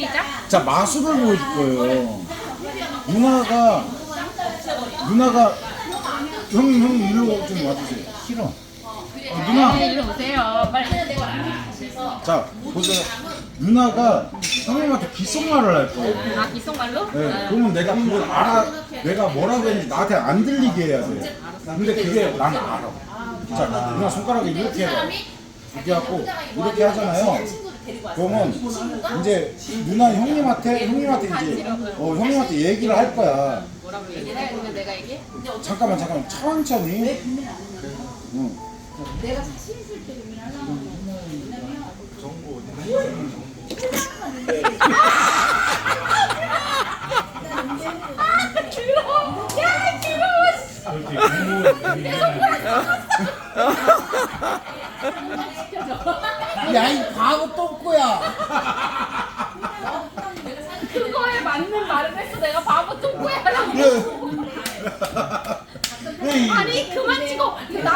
시작. 자 마술을 보여줄 거예요. 누나가 누나가 형님 형님 일로 좀 와주세요. 싫어. 어, 누나 네, 이리 오세요. 빨리. 자 보세요. 누나가 형님한테 귓속말을 할 거예요. 아, 귓속말로? 네, 그러면 내가 그걸 알아, 내가 뭐라고 했는지 나한테 안 들리게 해야 돼. 근데 그게 난 알아. 자, 누나 손가락을 이렇게 해봐. 이렇게 하고, 이렇게 하잖아요. 그러면 이제 누나 형님한테, 형님한테 이제, 어, 형님한테 얘기를 할 거야. 뭐라고 얘기를 해? 그러면 내가 얘기해? 잠깐만, 잠깐만, 천천히. 응. 야, 귀여워. 야, 이 바보 똥꼬야. 그거에 맞는 말을 했어. 내가 바보 똥꼬야라고. 예. 아니, 그만 찍어. 남